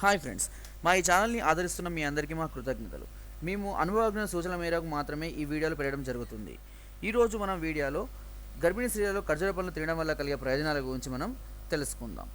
Hi friends మా ఈ ఛానల్ని ఆదరిస్తున్న మీ అందరికీ మా కృతజ్ఞతలు. మేము అనుభవజ్ఞ సూచనల మేరకు మాత్రమే ఈ వీడియోలు పెట్టడం జరుగుతుంది. ఈరోజు మనం వీడియోలో గర్భిణీ స్త్రీలలో ఖర్జూర పండ్లు తినడం వల్ల కలిగే ప్రయోజనాల గురించి మనం తెలుసుకుందాం.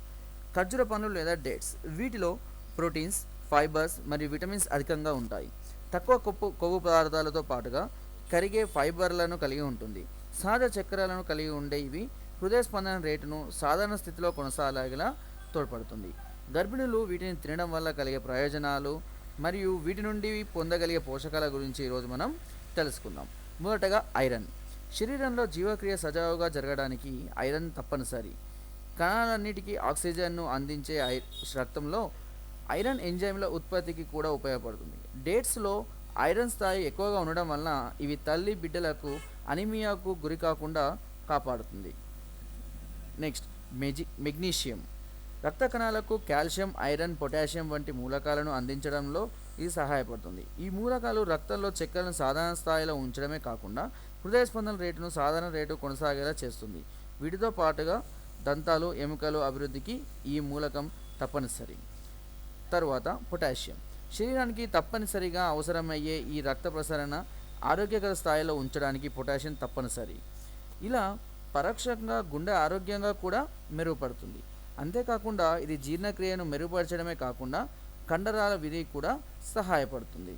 ఖర్జూర పండ్లు లేదా డేట్స్ వీటిలో ప్రోటీన్స్ ఫైబర్స్ మరియు విటమిన్స్ అధికంగా ఉంటాయి. తక్కువ కొప్పు కొవ్వు పదార్థాలతో పాటుగా కరిగే ఫైబర్లను కలిగి ఉంటుంది. సహజ చక్రాలను కలిగి ఉండే ఇవి హృదయ స్పందన రేటును సాధారణ స్థితిలో కొనసాగేలా తోడ్పడుతుంది. గర్భిణులు వీటిని తినడం వల్ల కలిగే ప్రయోజనాలు మరియు వీటి నుండి పొందగలిగే పోషకాల గురించి ఈరోజు మనం తెలుసుకుందాం. మొదటగా ఐరన్. శరీరంలో జీవక్రియ సజావుగా జరగడానికి ఐరన్ తప్పనిసరి. కణాలన్నిటికీ ఆక్సిజన్ను అందించే ఐ రక్తంలో ఐరన్ ఎంజైమ్ల ఉత్పత్తికి కూడా ఉపయోగపడుతుంది. డేట్స్లో ఐరన్ స్థాయి ఎక్కువగా ఉండడం వలన ఇవి తల్లి బిడ్డలకు అనిమియాకు గురి కాకుండా కాపాడుతుంది. నెక్స్ట్ మెజి మెగ్నీషియం. రక్త కణాలకు కాల్షియం ఐరన్ పొటాషియం వంటి మూలకాలను అందించడంలో ఇది సహాయపడుతుంది. ఈ మూలకాలు రక్తంలో చక్కెరను సాధారణ స్థాయిలో ఉంచడమే కాకుండా హృదయ స్పందన రేటును సాధారణ రేటు కొనసాగేలా చేస్తుంది. వీటితో పాటుగా దంతాలు ఎముకలు అభివృద్ధికి ఈ మూలకం తప్పనిసరి. తరువాత పొటాషియం. శరీరానికి తప్పనిసరిగా అవసరమయ్యే ఈ రక్త ప్రసరణ ఆరోగ్యకర స్థాయిలో ఉంచడానికి పొటాషియం తప్పనిసరి. ఇలా పరోక్షంగా గుండె ఆరోగ్యంగా కూడా మెరుగుపడుతుంది. అంతేకాకుండా ఇది జీర్ణక్రియను మెరుగుపరచడమే కాకుండా కండరాల విధి కూడా సహాయపడుతుంది.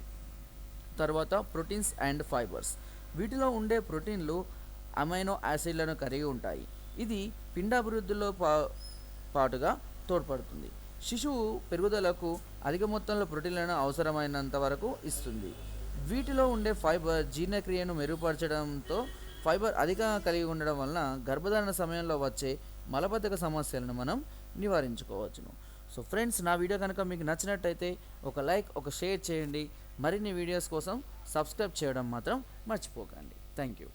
తర్వాత ప్రోటీన్స్ అండ్ ఫైబర్స్. వీటిలో ఉండే ప్రోటీన్లు అమైనో యాసిడ్లను కలిగి ఉంటాయి. ఇది పిండాభివృద్ధిలో పా పాటుగా తోడ్పడుతుంది. శిశువు పెరుగుదలకు అధిక మొత్తంలో ప్రోటీన్లను అవసరమైనంత వరకు ఇస్తుంది. వీటిలో ఉండే ఫైబర్ జీర్ణక్రియను మెరుగుపరచడంతో ఫైబర్ అధికంగా కలిగి ఉండడం వలన గర్భధారణ సమయంలో వచ్చే మలబద్ధక సమస్యలను మనం నివారించుకోవచ్చును. సో ఫ్రెండ్స్ నా వీడియో కనుక మీకు నచ్చినట్టయితే ఒక లైక్ ఒక షేర్ చేయండి. మరిన్ని వీడియోస్ కోసం సబ్స్క్రైబ్ చేయడం మాత్రం మర్చిపోకండి. Thank you.